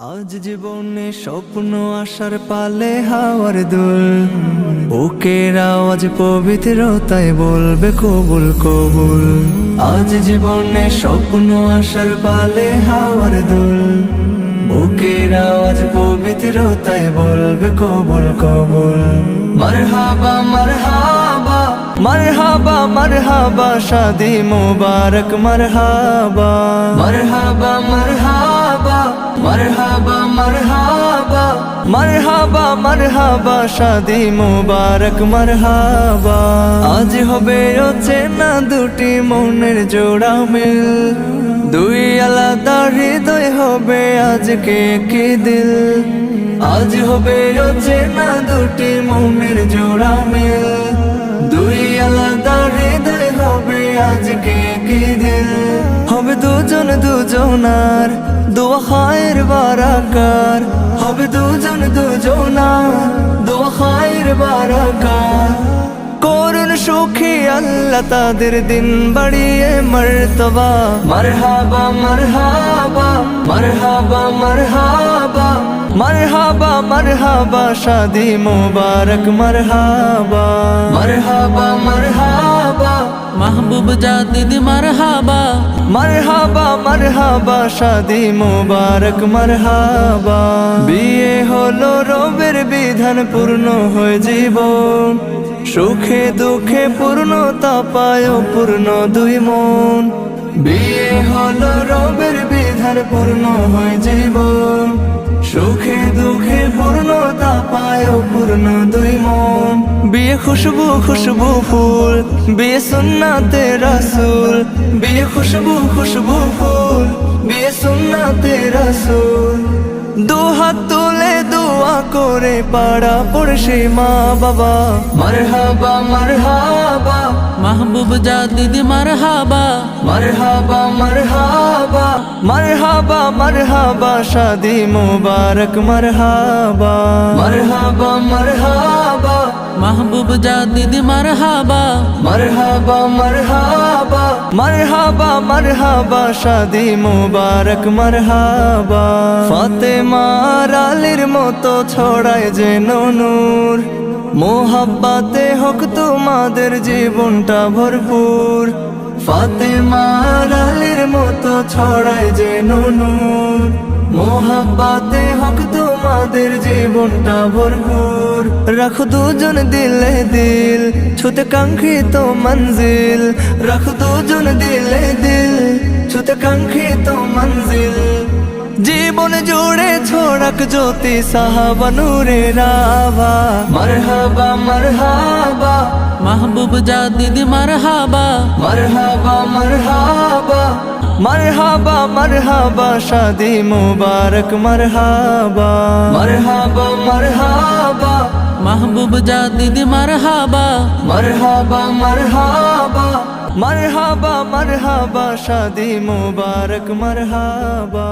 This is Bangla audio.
আজ জীবনে স্বপ্ন আসার পালে হাওয়ার দুল। বুকের আওয়াজ পবিত্রতায় বলবে কবুল কবুল। আজ জীবনে স্বপ্ন আসার পালে হাওয়ার দুল। বুকের আওয়াজ পবিত্রতায় বলবে কবুল কবুল। মারহাবা মারহাবা মারহাবা মারহাবা, শাদি মুবারক, মারহাবা। মারহাবা মারহাবা মারহাবা মারহাবা, শাদি মুবারক, মারহাবা। আজ হবে না দুটি মনের জোড়া মিল। দুই আলাদা হৃদয় হবে আজকে কি দিল। আজ হবে না দুটি মনের জোড়া মিল। দুই আলাদা হৃদয় হবে আজকে কি দিল। হবে দুজন দুজনার, দোয়া খায়ের বারাকার। হবে দুজন দুজনার, দোয়া খায়ের বারাকার। করুন সুখী আল্লাহ তাদের দিন বাড়িয়ে মর্তবা। মারহাবা মারহাবা মারহাবা মারহাবা। মারহাবা মারহাবা, শাদি মুবারক, মারহাবা। মারহাবা মারহাবা। মাহবুব জাদিদ মারহাবা। মারহাবা মারহাবা, শাদি মুবারক, মারহাবা। বিয়ে হলো রবের বিধান, পূর্ণ হয়ে জীবন। সুখে দুঃখে পূর্ণতা পায় পূর্ণ দুই মন। বিয়ে হলো রবের বিধান পূর্ণ হয়ে জীবন সুখে দুঃখে পূর্ণতা পায় পূর্ণ দুই মন। বিয়ে খুশবু খুশবু ফুল, বিয়ে সুন্নাতে রাসুল। বিয়ে খুশবু খুশবু ফুল, বিয়ে সুন্নাতে রাসুল। দু হাত তুলে দোয়া করে পাড়া পড়শি মা বাবা মারহাবা মারহাবা। মাহবুব জাদিদ মারহাবা। মারহাবা মারহাবা। মারহাবা মারহাবা শাদি মুবারক মারহাবা। মারহাবা মারহাবা মাহবুব জাদিদ মারহাবা। মারহাবা মারহাবা মারহাবা মারহাবা শাদি মুবারক মারহাবা। ফাতেমার আলীর মতো ছড়ায় যে নূর। মোহাব্বাতে হোক তোমাদের জীবনটা ভরপুর। ফাতেমার আলীর মতো ছড়ায় যে নুনুর। মোহাব্বাতে হক তোমাদের জীবনটা ভরপুর। রাখো দুজন দিলে দিল, ছুতে কাঙ্ক্ষিত মঞ্জিল। রাখো দুজন দিলে দিল, ছুতে কাঙ্ক্ষিত মঞ্জিল। জীবন জুড়ে ছড়াক জ্যোতি সাহাবা নূরে রাভা। মারহাবা মারহাবা। মাহবুব জাদিদ মারহাবা। মারহাবা মারহাবা। মারহাবা মারহাবা শাদি মুবারক মারহাবা। মারহাবা মারহাবা। মাহবুব জাদিদ মারহাবা। মারহাবা মারহাবা। মারহাবা মারহাবা শাদি মুবারক মারহাবা।